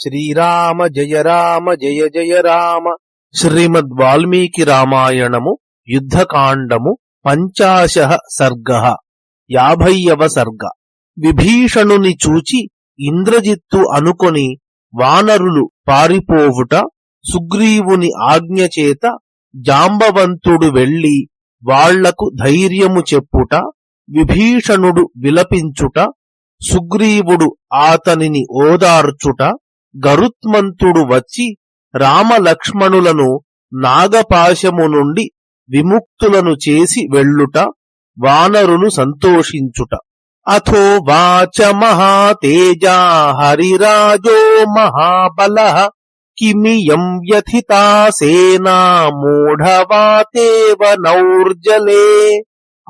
శ్రీరామ జయ రామ జయ జయ రామ. శ్రీమద్ వాల్మీకి రామాయణము యుద్ధకాండము పంచాశ సర్గ. యాభైవ సర్గ. విభీషణుని చూచి ఇంద్రజిత్తు అనుకొని వానరులు పారిపోవుట సుగ్రీవుని ఆజ్ఞచేత జాంబవంతుడు వెళ్ళి వాళ్ళకు ధైర్యము చెప్పుట విభీషణుడు విలపించుట సుగ్రీవుడు ఆతనిని ఓదార్చుట గరుత్మంతుడు వచ్చి రామలక్ష్మణులను నాగపాశము నుండి విముక్తులను చేసి వెళ్ళుట వానరులు సంతోషించుట. అథో వాచ మహాతేజా హరిరాజో మహాబల కిమియం వ్యథితా సేనా మూఢవాతేవ నౌర్జలే.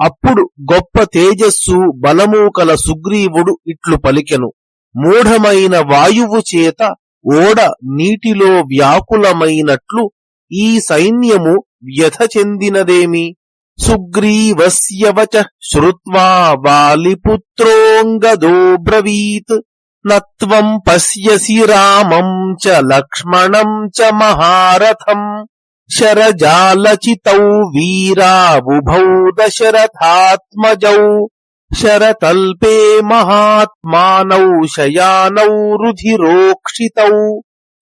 అప్పుడు గొప్ప తేజస్సు బలము కల సుగ్రీవుడు ఇట్లు పలికెను. మూఢమైన వాయువు చేత ఓడ నీటిలో వ్యాకులమైనట్లు ఈ సైన్యము వ్యథ చెందినదేమి? సుగ్రీవస్య వచ శ్రుత్వా వాలిపుత్రోంగదో బ్రవీత్. నత్వం పశ్యసి రామం చ లక్ష్మణం చ మహారథం. శరజాలచితౌ వీరావుభౌ దశరథాత్మజౌ. శరతల్పే మహాత్మానౌ శయానౌ రుధిరోక్షితౌ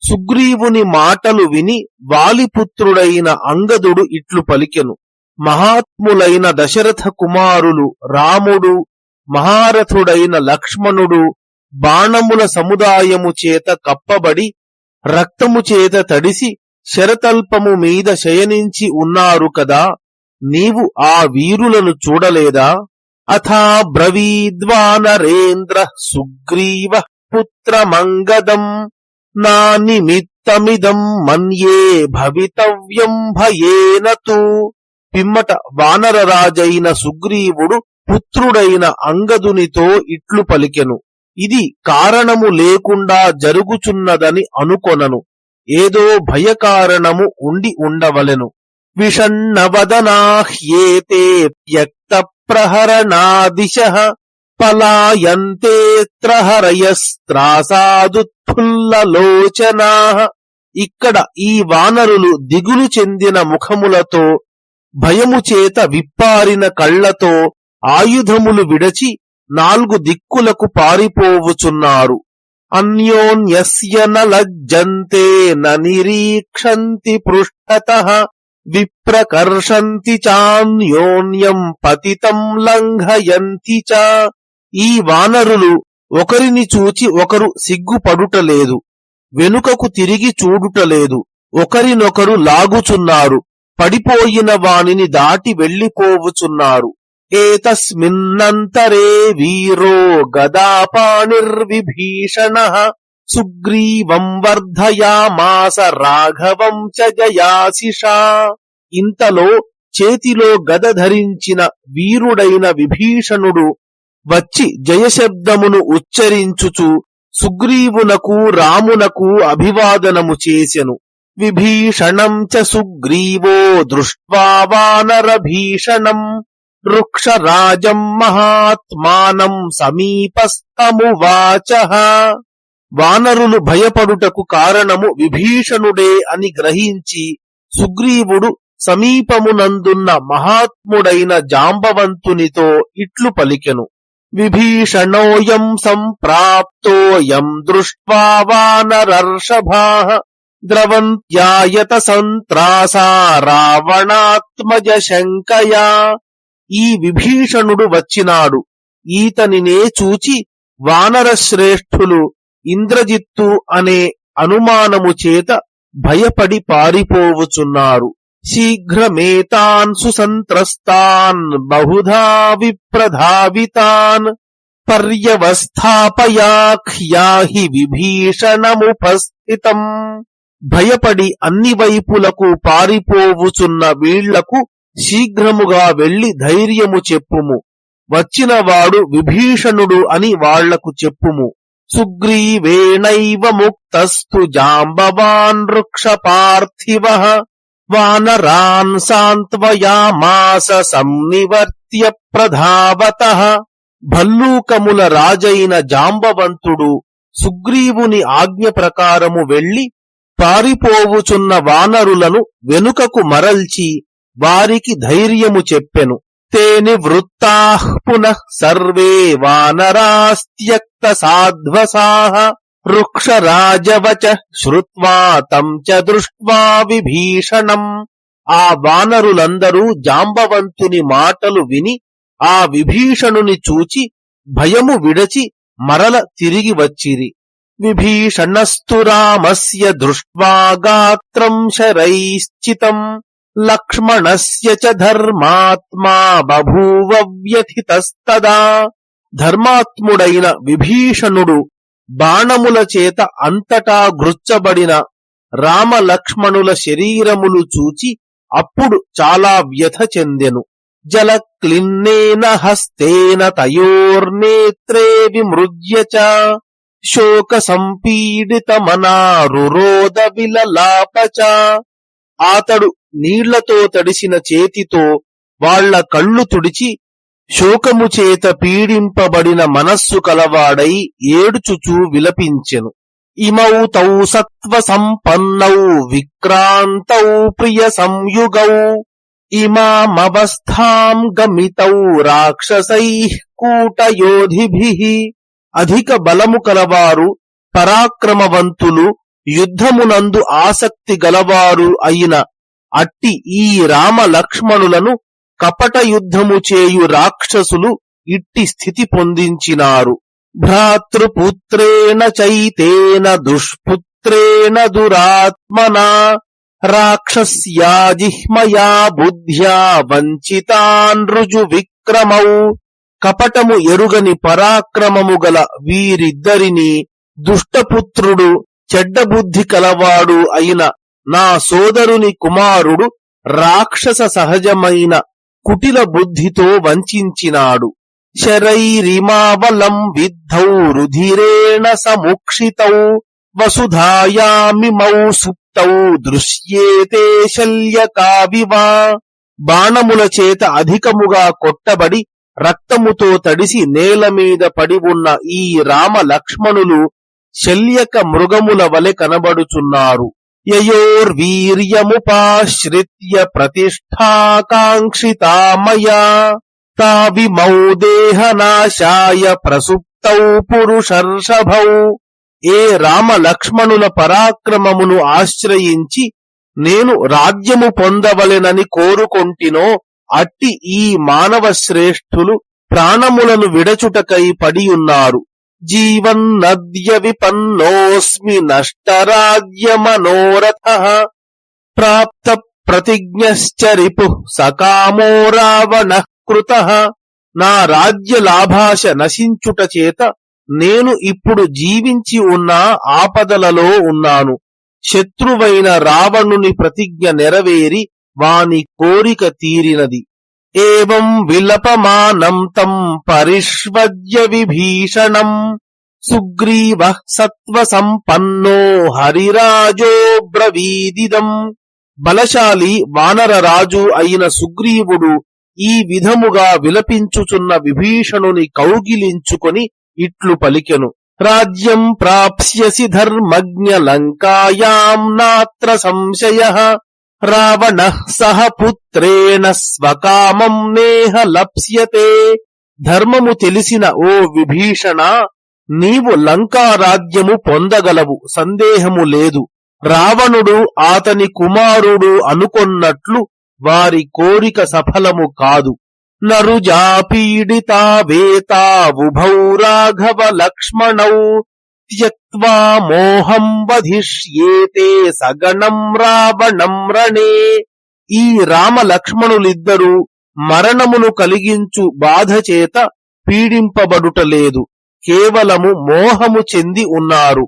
సుగ్రీవుని మాటలు విని వాలిపుత్రుడైన అంగదుడు ఇట్లు పలికెను. మహాత్ములైన దశరథ కుమారులు రాముడు మహారథుడైన లక్ష్మణుడు బాణముల సముదాయము చేత కప్పబడి రక్తము చేత తడిసి శరతల్పము మీద శయనించి ఉన్నారు కదా నీవు ఆ వీరులను చూడలేదా? అథా బ్రవీద్వానరేంద్ర సుగ్రీవ పుత్రమంగదం నా నిమిత్తమిదం మన్యే భవితవ్యం భయేన తూ. పిమ్మట వానరరాజైన సుగ్రీవుడు పుత్రుడైన అంగదునితో ఇట్లు పలికెను. ఇది కారణము లేకుండా జరుగుచున్నదని అనుకొనను. ఏదో భయకారణము ఉండి ఉండవలెను. విషన్నవదనాహ్యేతే వ్యక్త ప్రహరణాదిశ పలాయంతేత్ర హరయస్త్రాసాదుత్ఫుల్లలోచనా ఇక్కడ ఈ వానరులు దిగులు చెందిన ముఖములతో భయముచేత విప్పారిన కళ్ళతో ఆయుధములు విడచి నాలుగు దిక్కులకు పారిపోవుచున్నారు. అన్యోన్యస్య నలజ్జంతే లజ్జంతే నిరీక్షంతి పృష్ఠత విప్రకర్షంతి చాన్యోన్యం పతితం లంఘయంతి చ. ఈ వానరులు ఒకరిని చూచి ఒకరు సిగ్గుపడుటలేదు. వెనుకకు తిరిగి చూడుటలేదు. ఒకరినొకరు లాగుచున్నారు. పడిపోయిన వానిని దాటి వెళ్ళిపోవుచున్నారు ఏతస్మిన్నంతరే వీరో గదాపానిర్విభీషణ. సుగ్రీవం వర్ధయామాస రాఘవం చ జయాశిషా ఇంతలో చేతిలో గద ధరించిన వీరుడైన విభీషణుడు వచ్చి జయశబ్దమును ఉచ్చరించుచు సుగ్రీవునకు రామునకు అభివాదనము చేసెను. విభీషణం చ సుగ్రీవో దృష్ట్వా వానరభీషణం వృక్షరాజం మహాత్మానం సమీపస్తమువాచ వానరులు భయపడుటకు కారణము విభీషణుడే అని గ్రహించి సుగ్రీవుడు సమీపమునందున్న మహాత్ముడైన జాంబవంతునితో ఇట్లు పలికెను. విభీషణోయం సంప్రాప్తోయం దృష్ట్వా వానరర్షభా ద్రవంత్యాయత సంత్రాసా రావణాత్మజ శంకయా. ఈ విభీషణుడు వచ్చినాడు. ఈతనినే చూచి వానర శ్రేష్ఠులు ఇంద్రజిత్తు అనే అనుమానము చేత భయపడి పారిపోవుచున్నారు శీఘ్రమేతాన్ సుసంత్రస్తాన్ బహుధా విప్రధావితాన్ పర్యవస్థాపయాఖ్యాహి విభీషణముపస్థితం. భయపడి అన్ని వైపులకు పారిపోవుచున్న వీళ్ళకు శీఘ్రముగా వెళ్ళి ధైర్యము చెప్పుము. వచ్చినవాడు విభీషణుడు అని వాళ్ళకు చెప్పుము. సుగ్రీవేణైవ ముక్తస్తు జాంబవాన్ వృక్ష పార్థివ వానరాన్ సాంత్వయామాస సంనివర్త్య ప్రధావత భల్లూకముల రాజైన జాంబవంతుడు సుగ్రీవుని ఆజ్ఞ ప్రకారము వెళ్ళి పారిపోవుచున్న వానరులను వెనుకకు మరల్చి వారికి ధైర్యము చెప్పెను। తేని వృత్తా పునః సర్వే వానరాస్త్యక్త సాధ్వసా వృక్షరాజవచ శ్రుత్వా తం చ దృష్ట్వా విభీషణం ఆ వానరులందరూ జాంబవంతుని మాటలు విని ఆ విభీషణుని చూచి భయము విడచి మరల తిరిగి వచ్చిరి। విభీషణస్తు రామస్య దృష్ట్వా గాత్రం శరైశ్చితం। లక్ష్మణస్య చ ధర్మాత్మా బభూవ వ్యథితస్తదా. ధర్మాత్ముడైన విభీషణుడు బాణముల చేత అంతటా గృచ్చబడిన రామలక్ష్మణుల శరీరములు చూచి అప్పుడు చాలా వ్యథ చెందెను. జల క్లిన్నేన హస్తేన తయోర్నేత్రే విమృజ్య చ. శోక సంపీడిత మనారురోద విలలాపచ ఆతడు నీళ్ళతో తడిసిన చేతితో వాళ్ళ కళ్ళు తుడిచి శోకము చేత పీడింపబడిన మనస్సు కలవాడై ఏడుచుచూ విలపించెను. ఇమౌ తౌ సత్వ సంపన్నౌ విక్రాంతౌ ప్రియ సంయుగౌ. ఇమామవస్థాం గమితౌ రాక్షసై కూటయోధిభి. అధిక బలము కలవారు పరాక్రమవంతులు యుద్ధమునందు ఆసక్తి గలవారు అయిన అట్టి ఈ రామ లక్ష్మణులను కపట యుద్ధము చేయు రాక్షసులు ఇట్టి స్థితి పొందించినారు. భ్రాతృపుత్రేణ చైతేన దుష్పుత్రేణ దురాత్మనా రాక్షస్యాజిహ్మయా బుద్ధ్యా వంచితాన్ రుజు విక్రమౌ. కపటము ఎరుగని పరాక్రమము గల వీరిద్దరిని దుష్టపుత్రుడు చెడ్డబుద్ధి కలవాడు అయిన నా సోదరుని కుమారుడు రాక్షస సహజమైన కుటిల బుద్ధితో వంచినాడు శరైరిమావలం విద్ధౌ రుధిరేణ సముక్షితౌ వసుధాయామిమౌ సుప్తౌ దృశ్యేతే శల్యకావివా. బాణముల చేత అధికముగా కొట్టబడి రక్తముతో తడిసి నేల మీద పడి ఉన్న ఈ రామ లక్ష్మణులు శల్యక మృగముల వలె కనబడుచున్నారు. యయోర్వీర్యముపాశ్రిత్య ప్రతిష్టాకాంక్షితామయా తావిమౌ దేహనాశాయ ప్రసుప్తౌ పురుషర్షభౌ ఏ రామలక్ష్మణుల పరాక్రమమును ఆశ్రయించి నేను రాజ్యము పొందవలెనని కోరుకొంటినో అట్టి ఈ మానవ శ్రేష్ఠులు ప్రాణములను విడచుటకై పడియున్నారు. జీవన్నద్య విపన్నోస్మి నష్టరాజ్యమనోరథ ప్రాప్త ప్రతిజ్ఞశ్చరిపు సకామో రావణ కృత నా రాజ్య లాభాష నశించుట చేత నేను ఇప్పుడు జీవించి ఉన్న ఆపదలలో ఉన్నాను శత్రువైన రావణుని ప్రతిజ్ఞ నెరవేరి వాని కోరిక తీరినది ఏం విలపమానం తం పరిష్వద్య విభీషణం సుగ్రీవ సత్వ సంపన్నో హరిరాజో బ్రవీదిదం బలశాలి వానర రాజు అయిన సుగ్రీవుడు ఈ విధముగా విలపించుచున్న విభీషణుని కౌగిలించుకొని ఇట్లు పలికెను. రాజ్యం ప్రాప్స్యసి ధర్మజ్ఞ లంకాయాం నాత్ర సంశయ। రావణ సహ పుత్రేణ స్వకామం నేహ లప్స్యతే. ధర్మము తెలిసిన ఓ విభీషణ నీవు లంకారాజ్యము పొందగలవు సందేహము లేదు. రావణుడు ఆతని కుమారుడు అనుకొన్నట్లు వారి కోరిక సఫలము కాదు. నరుజా పీడితా వేతా ఉభౌ రాఘవ లక్ష్మణౌ త్యక్వా మోహం వధిష్యేతే సగణం రావణం రణే ఈ రామ లక్ష్మణులిద్దరూ మరణమును కలిగించు బాధచేత పీడింపబడుటలేదు కేవలము మోహము చెంది ఉన్నారు.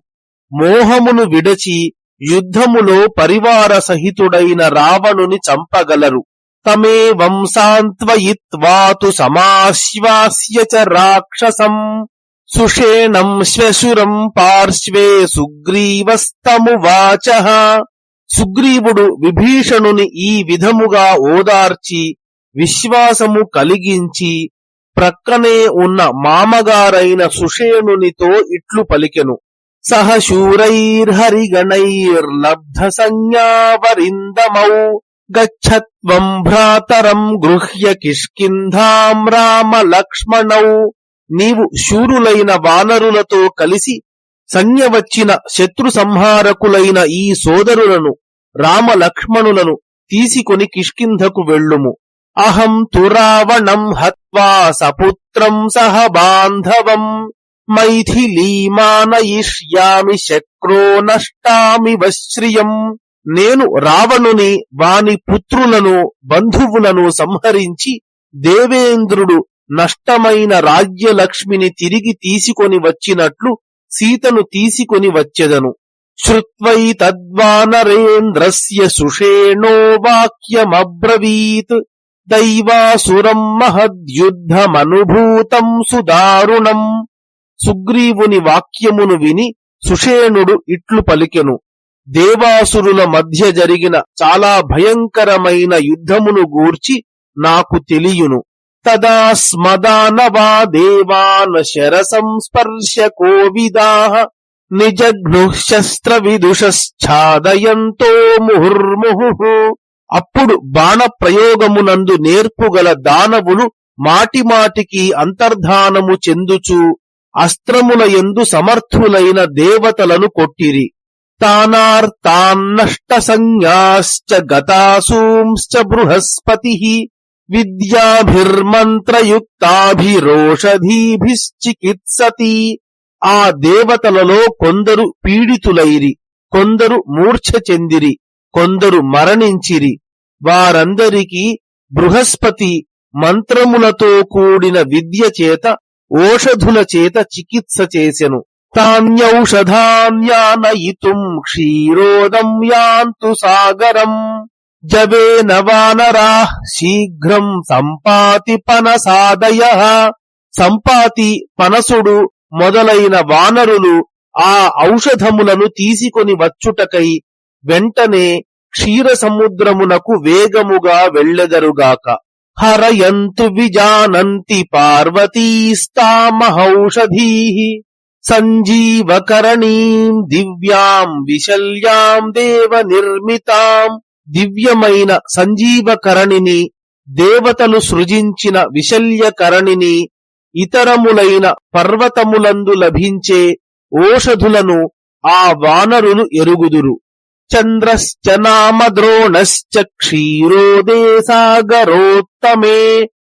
మోహమును విడచి యుద్ధములో పరివార సహితుడైన రావణుని చంపగలరు. తమే వంశాంత్వయిత్వాతు సమాశ్వాస్య చ రాక్షసం. సుషేణం శ్వశురం పార్శ్వే సుగ్రీవస్తమువాచ సుగ్రీవుడు విభీషణుని ఈ విధముగా ఓదార్చి విశ్వాసము కలిగించి ప్రక్కనే ఉన్న మామగారైన సుషేణునితో ఇట్లు పలికెను. సహ శూరైర్హరిగణైర్లబ్ధ సంజ్ఞావరిందమౌ గచ్చత్వం భ్రాతరం గృహ్య కిష్కింధాం రామ లక్ష్మణౌ నీవు శూరులైన వానరులతో కలిసి సంజ్ఞ వచ్చిన శత్రు సంహారకులైన ఈ సోదరులను రామ లక్ష్మణులను తీసుకొని కిష్కింధకు వెళ్ళుము. అహం తురావణం హత్వా సపుత్రం సహ బాంధవం. మైథిలీమానయిష్యామి శక్రో నష్టామి వశ్రియం. నేను రావణుని వాని పుత్రులను బంధువులను సంహరించి దేవేంద్రుడు నష్టమైన రాజ్యలక్ష్మిని తిరిగి తీసుకొని వచ్చినట్లు సీతను తీసుకొని వచ్చెదను. శ్రుత్వై తద్వానరేంద్రస్య సుషేణో వాక్యమబ్రవీత్. దైవాసురం మహద్యుద్ధమనుభూతం సుదారుణం. సుగ్రీవుని వాక్యమును విని సుషేణుడు ఇట్లు పలికెను. దేవాసురుల మధ్య జరిగిన చాలా భయంకరమైన యుద్ధమును గూర్చి నాకు తెలియును. తదా స్మదానవా దేవాన శర సంస్పర్శ కోవిదా నిజఘ్ను శస్త్ర ముహుర్ముహు అప్పుడు బాణ ప్రయోగమునందు నేర్పుగల దానవులు మాటిమాటికి అంతర్ధానము చెందుచు అస్త్రముల ఎందు సమర్థులైన దేవతలను కొట్టిరి. తానార్తాన్నష్ట సంజ్ఞాశ్చ గతాసూంశ్చ బృహస్పతి విద్యాభిర్మంత్రయుక్తాభిరోషధీభిశ్చికిత్సతి. ఆ దేవతలలో కొందరు పీడితులైరి కొందరు మూర్ఛ చెందిరి కొందరు మరణించిరి. వారందరికీ బృహస్పతి మంత్రములతో కూడిన విద్య చేత ఓషధుల చేత చికిత్స చేసెను. తాన్యౌషధాన్యానయితుం క్షీరోదం యాంతు సాగరం. జవేన వానరా శీఘ్రం సంపాతి పనసాదయ సంపాతి పనసుడు మొదలైన వానరులు ఆ ఔషధములను తీసుకొని వచ్చుటకై వెంటనే క్షీర సముద్రమునకు వేగముగా వెళ్ళెదరుగాక. హరయంతు విజానంతి పార్వతీస్తామహౌషధీ। సంజీవకరణీం దివ్యాం విశల్యాం దేవ నిర్మితాం దివ్యమైన సంజీవకరణిని దేవతలు సృజించిన విశల్యకరణిని ఇతరములైన పర్వతములందు లభించే ఓషధులను ఆ వానరులు ఎరుగుదురు. చంద్రశ్చ నామ ద్రోణశ్చ క్షీరోదేసాగరోత్తమే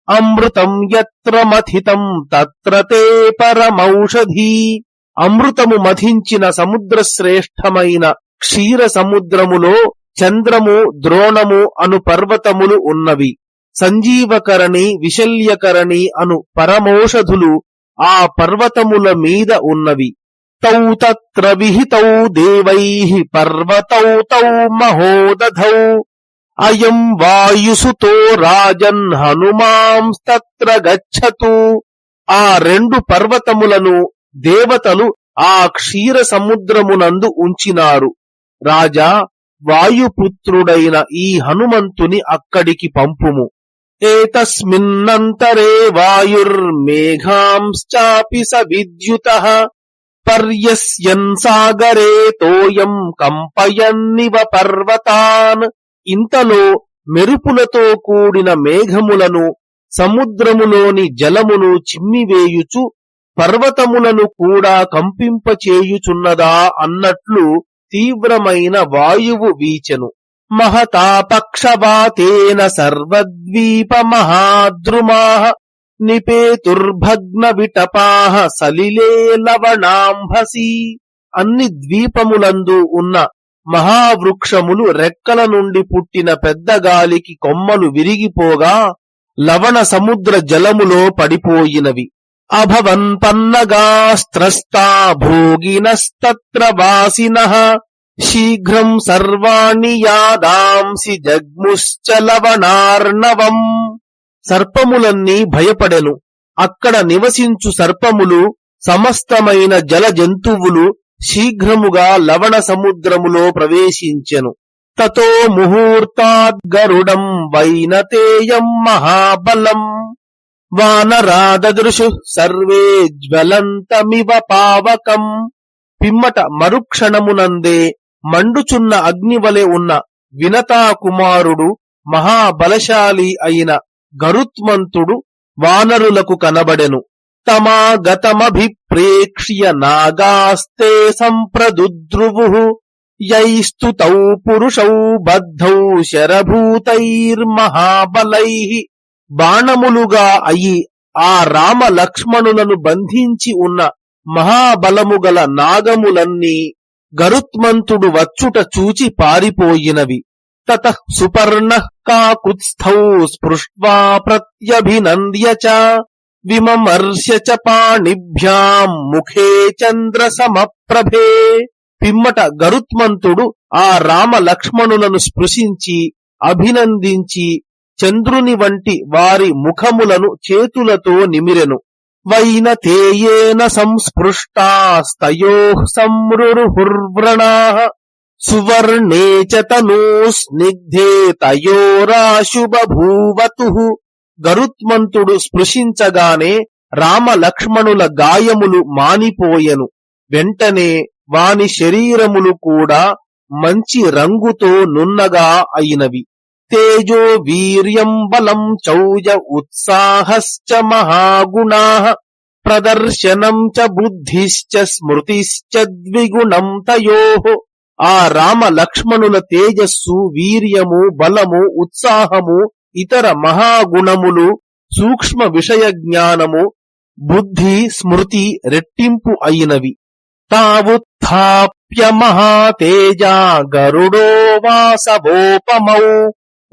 అమృతం ఎత్ర మథితం తత్ర తే పరమౌషధీ. అమృతము మథించిన సముద్రశ్రేష్టమైన క్షీర సముద్రములో చంద్రము ద్రోణము అను పర్వతములు ఉన్నవి. సంజీవకరణి విశల్యకరణి అను పరమౌషధులు ఆ పర్వతముల మీద ఉన్నవి. తౌ తత్ర విహితౌ దేవై పర్వతౌ తౌ మహోదధౌ. అయం వాయుసుతో రాజన్ హనుమాంస్తత్ర గచ్చతు. ఆ రెండు పర్వతములను దేవతలు ఆ క్షీర సముద్రమునందు ఉంచినారు. రాజా వాయుపుత్రుడైన ఈ హనుమంతుని అక్కడికి పంపుము. ఏతస్మిన్నంతరే వాయుర్మేఘాంశ్చాపి స విద్యుత. పర్యస్యన్ సాగరే తోయం కంపయన్నివ పర్వతాన్. ఇంతలో మెరుపులతో కూడిన మేఘములను సముద్రములోని జలమును చిమ్మివేయుచు పర్వతములను కూడా కంపింపచేయుచున్నదా అన్నట్లు తీవ్రమైన వాయువు వీచెను. మహతాపక్షవాతేన సర్వద్వీప మహాద్రుమా నిపేతుర్భగ్న విటపాహ సలిలే లవణాంభసి. అన్ని ద్వీపములందు ఉన్న మహావృక్షములు రెక్కల నుండి పుట్టిన పెద్ద గాలికి కొమ్మలు విరిగిపోగా లవణ సముద్ర జలములో పడిపోయినవి. అభవన్ పన్నగాస్త్రస్తా భోగినస్తత్ర వాసిన శీఘ్రం సర్వాణి యాదాంసి జగ్ముశ్చ లవణార్ణవం సర్పములన్నీ భయపడెను అక్కడ నివసించు సర్పములు సమస్తమైన జల జంతువులు శీఘ్రముగా లవణ సముద్రములో ప్రవేశించెను। తతో ముహూర్తాద్గరుడం వైనతేయం మహాబలం। వానరాదృశు సర్వే జ్వలంతమివ పావకం. పిమ్మట మరుక్షణమునందే మండుచున్న అగ్నివలె ఉన్న వినతా కుమారుడు మహాబలశాలి అయిన గరుత్మంతుడు వానరులకు కనబడెను. తమాగతమభిప్రేక్ష్య నాగాస్తే సంప్రదుద్రువు. యైస్తుతౌ పురుషౌ బద్ధౌ శరభూతైర్మహాబలై. బాణములుగా అయి ఆ రామ లక్ష్మణులను బంధించి ఉన్న మహాబలము గల నాగములన్నీ గరుత్మంతుడు వచ్చుట చూచి పారిపోయినవి. తత సుపర్ణ కాకుత్స్థౌ స్పృష్వా ప్రత్యభినంద్య చ విమమర్శ్య చ పాణిభ్యాం ముఖే చంద్ర సమప్రభే. పిమ్మట గరుత్మంతుడు ఆ రామ లక్ష్మణులను స్పృశించి అభినందించి చంద్రుని వంటి వారి ముఖములను చేతులతో నిమిరెను. వైన తేయేన సంస్పృష్టాస్తయో సంరురుహుర్వ్రణా సువర్ణే చ తనూ స్నిగ్ధే తయోరాశుబభూవతు గరుత్మంతుడు స్పృశించగానే రామ లక్ష్మణుల గాయములు మానిపోయెను. వెంటనే వాని శరీరములు కూడా మంచి రంగుతో నున్నగా అయినవి. తేజో వీర్యం బలం చౌజ ఉత్సాహశ్చ మహాగుణా ప్రదర్శనం చ బుద్ధిశ్చ స్మృతిశ్చ ద్విగుణం తయో ఆ రామ లక్ష్మణుల తేజస్సు వీర్యము బలము ఉత్సాహము ఇతర మహాగుణములు సూక్ష్మ విషయ జ్ఞానము బుద్ధి స్మృతి రెట్టింపు అయినవి తావుత్ప్య మహాతేజా గరుడో వాసవోపమౌ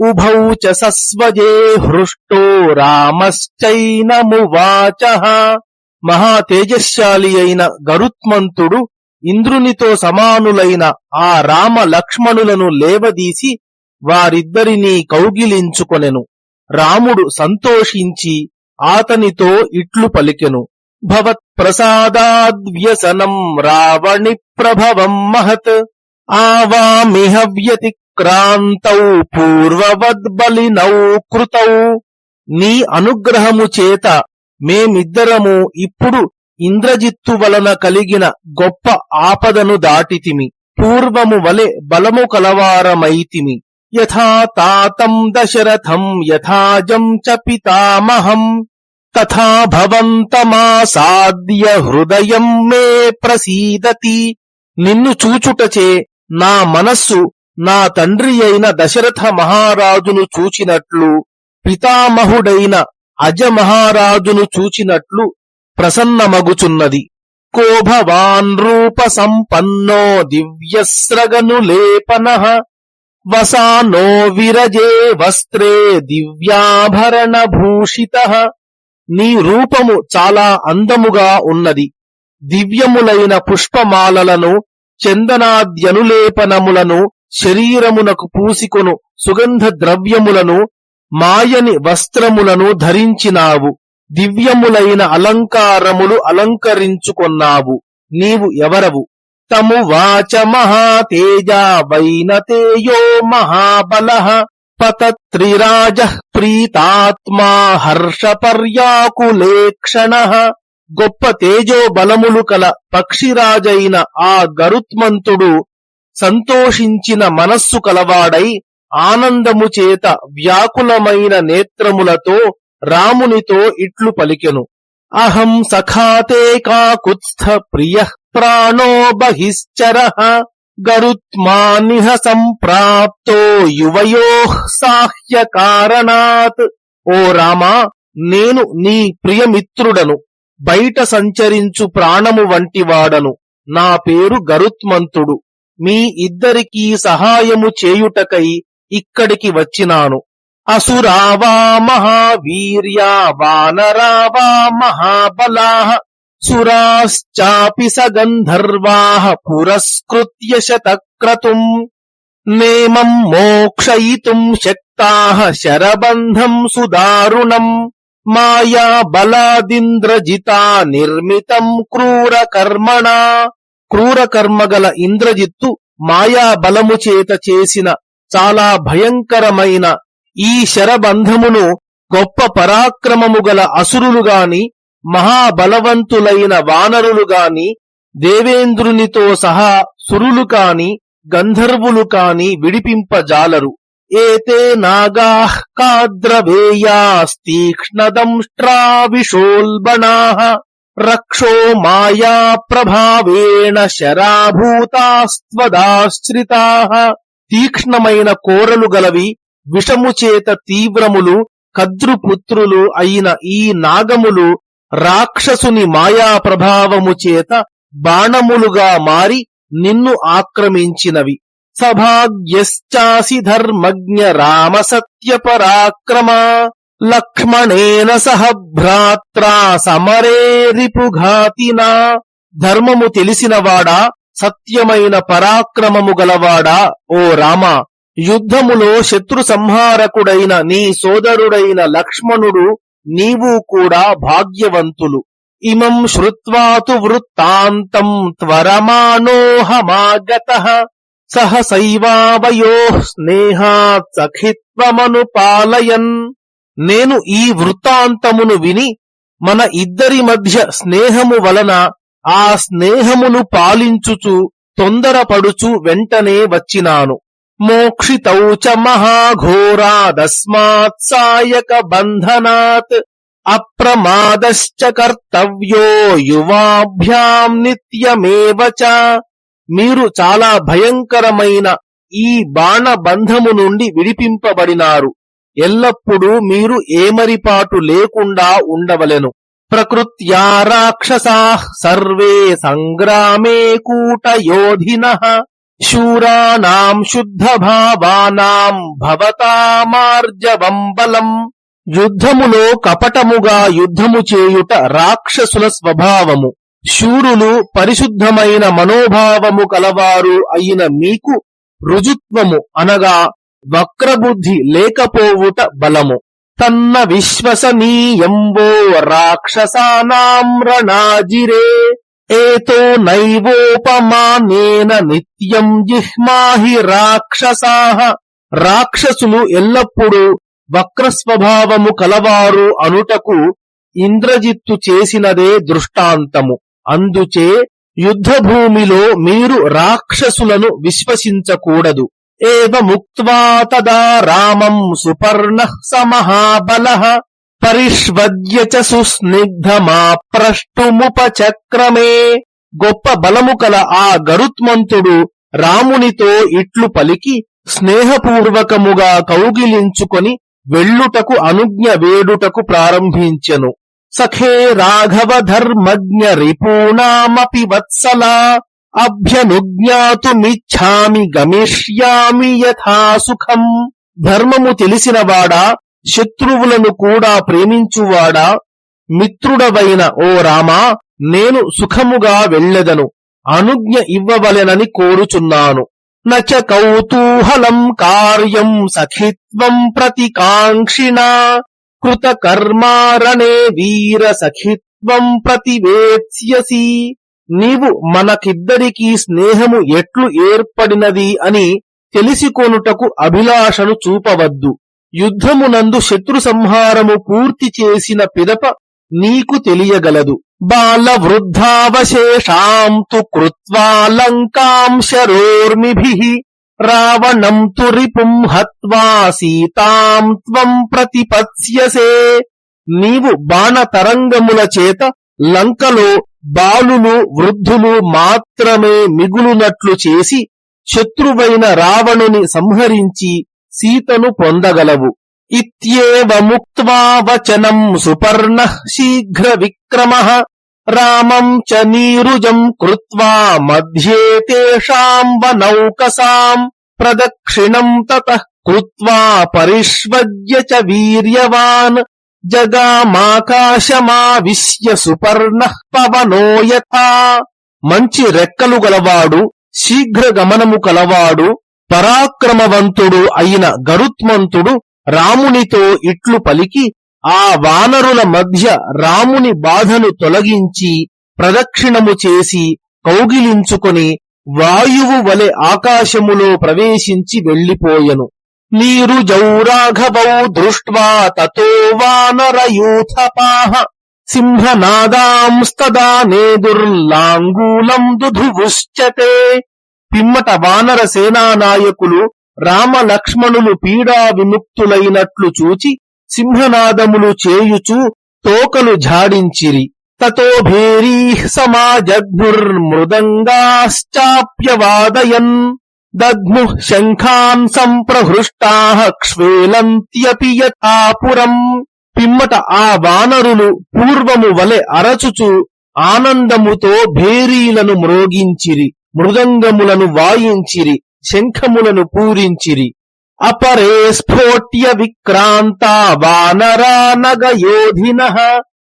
ఉభౌ చ సస్వజే హృష్టో రామశ్చైనమువాచ మహాతేజశాలి అయిన గరుత్మంతుడు ఇంద్రునితో సమానులైన ఆ రామ లక్ష్మణులను లేవదీసి వారిద్దరినీ కౌగిలించుకొనెను। రాముడు సంతోషించి ఆతనితో ఇట్లు పలికెను। భవత్ప్రసాదాద్వ్యసనం రావణి ప్రభవం మహత్। ఆవామిహ క్రాంతౌ పూర్వవద్బలినౌ కృతౌ నీ అనుగ్రహము చేత మేమిద్దరము ఇప్పుడు ఇంద్రజిత్తు వలన కలిగిన గొప్ప ఆపదను దాటితిమి. పూర్వము వలె బలము కలవారమైతిమి. యథా తాతం దశరథం యథాజం చ పితామహం. తథా భవంతమాసాద్య హృదయం మే ప్రసీదతి. నిన్ను చూచుటచే నా మనస్సు నా తండ్రి అయిన దశరథ మహారాజును చూచినట్లు పితామహుడైన అజ మహారాజును చూచినట్లు ప్రసన్నమగుచున్నది. కోభవాన్ రూప సంపన్నో దివ్యస్రగను లేపన వసానో విరజే వస్త్రే దివ్యాభరణ భూషిత. నీ రూపము చాలా అందముగా ఉన్నది. దివ్యములైన పుష్పమాలలను చందనాద్యనులేపనములను శరీరమునకు పూసికొను సుగంధ ద్రవ్యములను మాయని వస్త్రములను ధరించినావు. దివ్యములైన అలంకారములు అలంకరించుకొన్నావు. నీవు ఎవరవు? తము వాచ మహాతేజ వైనతేయో మహాబల. పతత్రిరాజ ప్రీతాత్మా హర్షపర్యాకులేక్షణ. గొప్ప తేజో బలములు కల పక్షిరాజైన ఆ గరుత్మంతుడు సంతోషించిన మనస్సు కలవాడై ఆనందము చేత వ్యాకులమైన నేత్రములతో రామునితో ఇట్లు పలికెను. అహం సఖాతే కాకుత్స్థ ప్రియ ప్రాణో బహిశ్చర గరుత్మానిహ సంప్రాప్తో యువయో సాహ్య కారణాత్ ఓ రామా నేను నీ ప్రియమిత్రుడను. బయట సంచరించు ప్రాణము వంటివాడను నా పేరు గరుత్మంతుడు. మీ ఇద్దరికీ సహాయము చేయుటకై ఇక్కడికి వచ్చినాను. అసురావా మహావీర్యా వానరావా మహాబలా సురాశ్చాపి స పురస్కృత్య శతక్రతుం నేమం మోక్షయితుం శక్తా శరబంధం సుదారుణం మాయా బలాదింద్రజితా నిర్మితం క్రూర కర్మణా క్రూర కర్మగల ఇంద్రజిత్తు మాయా బలము చేత చేసిన చాలా భయంకరమైన ఈ శరబంధమును గొప్ప పరాక్రమము గల అసురులు గాని మహాబలవంతులైన వానరులు గాని దేవేంద్రునితో సహా సురులు కాని గంధర్వులు కాని విడిపింపజాలరు. ఏతే నాగాః కాద్రవేయాస్తీక్ష్ణదంష్ట్రావిషోల్బణాః రక్షో మాయా ప్రభావేణ శరాభూతాస్త్వదాశ్రితా. తీక్ష్ణమైన కోరలు గలవి విషముచేత తీవ్రములు కద్రుపుత్రులు అయిన ఈ నాగములు రాక్షసుని మాయా ప్రభావము చేత బాణములుగా మారి నిన్ను ఆక్రమించినవి. సభాగ్యశ్చాసి ధర్మజ్ఞ రామ సత్య పరాక్రమ లక్ష్మణేన సహ భ్రాత్రా సమరే రిపుఘాతినా ధర్మము తెలిసినవాడా సత్యమైన పరాక్రమము గలవాడా ఓ రామ. యుద్ధములో శత్రు సంహారకుడైన నీ సోదరుడైన లక్ష్మణుడు నీవు కూడా భాగ్యవంతులు. ఇమం శ్రుత్వాతు వృత్తాంతం త్వరమానోహమాగత. సహ సైవావయో స్నేహాత్ సఖిత్వమనుపాలయన్. నేను ఈ వృత్తాంతమును విని మన ఇద్దరి మధ్య స్నేహము వలన ఆ స్నేహమును పాలించుచు తొందరపడుచు వెంటనే వచ్చినాను. మోక్షితౌ చ మహాఘోరాదస్మాత్ సాయక బంధనాత్ అప్రమాదశ్చ కర్తవ్యో యువాభ్యాం నిత్యమేవ మీరు చాలా భయంకరమైన ఈ బాణబంధము నుండి విడిపింపబడినారు. ఎల్లప్పుడూ మీరు ఏమరిపాటు లేకుండా ఉండవలెను. ప్రకృత్యా రాక్షసా సర్వే సంగ్రామే కూటయోధిన. శూరాణం శుద్ధ భావానాం భవతామార్జవం బలం. యుద్ధములో కపటముగా యుద్ధము చేయుట రాక్షసుల స్వభావము. శూరులు పరిశుద్ధమైన మనోభావము కలవారు అయిన మీకు రుజుత్వము అనగా వక్రబుద్ధి లేకపోవుట బలము. తన్న విశ్వసనీయంబో రాక్షసానాం రణాజిరే ఏతో నైవోపమానేన నిత్యం జిహ్మాహి రాక్షసాహ రాక్షసులు ఎల్లప్పుడూ వక్రస్వభావము కలవారు అనుటకు ఇంద్రజిత్తు చేసినదే దృష్టాంతము. అందుచే యుద్ధభూమిలో మీరు రాక్షసులను విశ్వసించకూడదు. ఏవ తదా రామం సుపర్ణ స పరిష్వద్య చ సుస్నిగ్ధమాప్రష్టుముపచక్రమే గొప్ప బలము కల ఆ గరుత్మంతుడు రామునితో ఇట్లు పలికి స్నేహపూర్వకముగా కౌగిలించుకొని వెళ్ళుటకు అనుజ్ఞ వేడుటకు ప్రారంభించెను. సఖే రాఘవ ధర్మజ్ఞ రిపూణామపి వత్సలా అభ్యనుజ్ఞాతుమిచ్ఛామి గమిష్యామి యథాసుఖం ధర్మము తెలిసినవాడా శత్రువులను కూడా ప్రేమించువాడా? మిత్రుడవైన ఓ రామా నేను సుఖముగా వెళ్ళెదను అనుజ్ఞ ఇవ్వవలెనని కోరుచున్నాను. నచ కౌతూహలం కార్యం సఖిత్వం ప్రతికాంక్షిణా కృతకర్మారణే వీర సఖిత్వం ప్రతివేత్స్యసి. నీవు మనకిద్దరికీ స్నేహము ఎట్లు ఏర్పడినది అని తెలిసికొనుటకు అభిలాషను చూపవద్దు. యుద్ధమునందు శత్రు సంహారము పూర్తి చేసిన పిదప నీకు తెలియగలదు. బాల వృద్ధావశేషాం తు కృత్వా శరోర్మిభి రావణం తు రిపుం హత్వా సీతాం త్వం ప్రతిపత్స్యసే. నీవు బాణతరంగముల చేత లంకలో బాలులు వృద్ధులు మాత్రమే మిగులునట్లు చేసి శత్రువైన రావణుని సంహరించి సీతను పొందగలవు. ఇత్యేవ ముక్త్వా వచనం సుపర్ణ శీఘ్ర విక్రమ. రామం చ నీరుజం కృత్వా మధ్యే తేషాం వనౌకసాం. ప్రదక్షిణం తత కృత్వా పరిష్వజ్య చ వీర్యవాన్. జగామాకాశమావిశ్య సుపర్ణ పవనో యథా మంచి రెక్కలు గలవాడు శీఘ్ర గమనము కలవాడు పరాక్రమవంతుడు అయిన గరుత్మంతుడు రామునితో ఇట్లు పలికి ఆ వానరుల మధ్య రాముని బాధను తొలగించి ప్రదక్షిణము చేసి కౌగిలించుకొని వాయువు వలె ఆకాశములో ప్రవేశించి వెళ్ళిపోయెను నీరు జౌరాఘవౌ దృష్ట్వా తతో వానరయూథపాహ సింహనాదాంస్తదా నేదుర్లాంగూలం దుధువుశ్చతే పిమ్మట వానర సేనానాయకులు రామలక్ష్మణులు పీడా విముక్తులైనట్లు చూచి సింహనాదములు చేయుచు తోకలు ఝాడించిరి తతో భేరీ సమాజగ్ముర్మృదంగాశ్చాప్యవాదయన్ దద్ము శంఖాన్ సంప్రహృష్టా క్ష్వేలంత్యపి యథాపురం పిమ్మట ఆ వానరులు పూర్వము వలె అరచుచు ఆనందముతో భేరీలను మ్రోగించిరి మృదంగములను వాయించిరి శంఖములను పూరించిరి అపరే స్ఫోట్య విక్రాంత వానరా నగయోధిన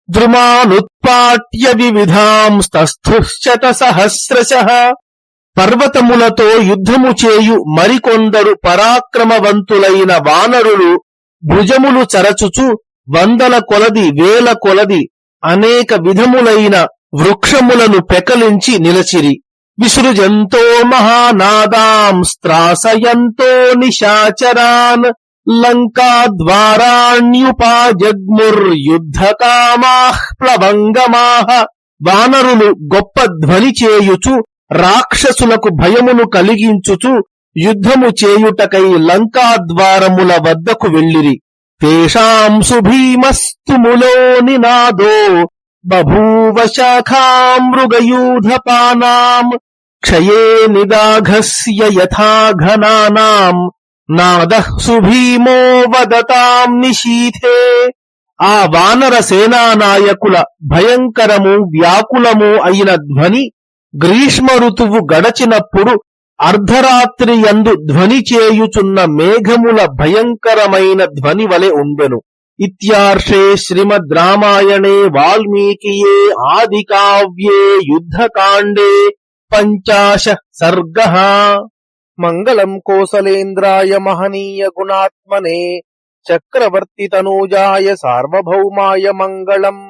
ద్రుమానుత్పాట్య వివిధాం వివిధాంస్తస్థుశత సహస్రశ పర్వతములతో యుద్ధము చేయు మరికొందరు పరాక్రమవంతులైన వానరులు భుజములు చరచుచు వందల కొలది వేల కొలది అనేక విధములైన వృక్షములను పెకలించి నిలచిరి. విసృజంతో మహానాదాంస్త్రాసయంతో నిశాచరాన్ లంకాద్వారాణ్యుపాజగ్ముర్యుద్ధకామాః ప్లవంగమాహ వానరులు గొప్ప ధ్వని చేయుచు రాక్షసులకు భయమును కలిగించుచు యుద్ధము చేయుటకై లంకాద్వారముల వద్దకు వెళ్ళిరి. తేషాం సుభీమస్తుములో నినాదో బభూవ శాఖామృగయూధపానాం క్షయే నిదాఘస్య యథా ఘనానాం సుభీమో వదతాం నిశీథే ఆ వానర సేనానాయకుల భయంకరము వ్యాకులము అయిన ధ్వని గ్రీష్మ ఋతువు గడచినప్పుడు అర్ధరాత్రి యందు ధ్వని చేయుచున్న మేఘముల భయంకరమైన ధ్వని వలె ఉండెను ఇత్యార్షే శ్రీమద్ రామాయణే వాల్మీకియే ఆది కావ్యే యుద్ధకాండే పంచాశ సర్గ. మంగళం కోసలేంద్రాయ మహనీయ గుణాత్మనే. చక్రవర్తి తనూజాయ సార్వభౌమాయ మంగళం.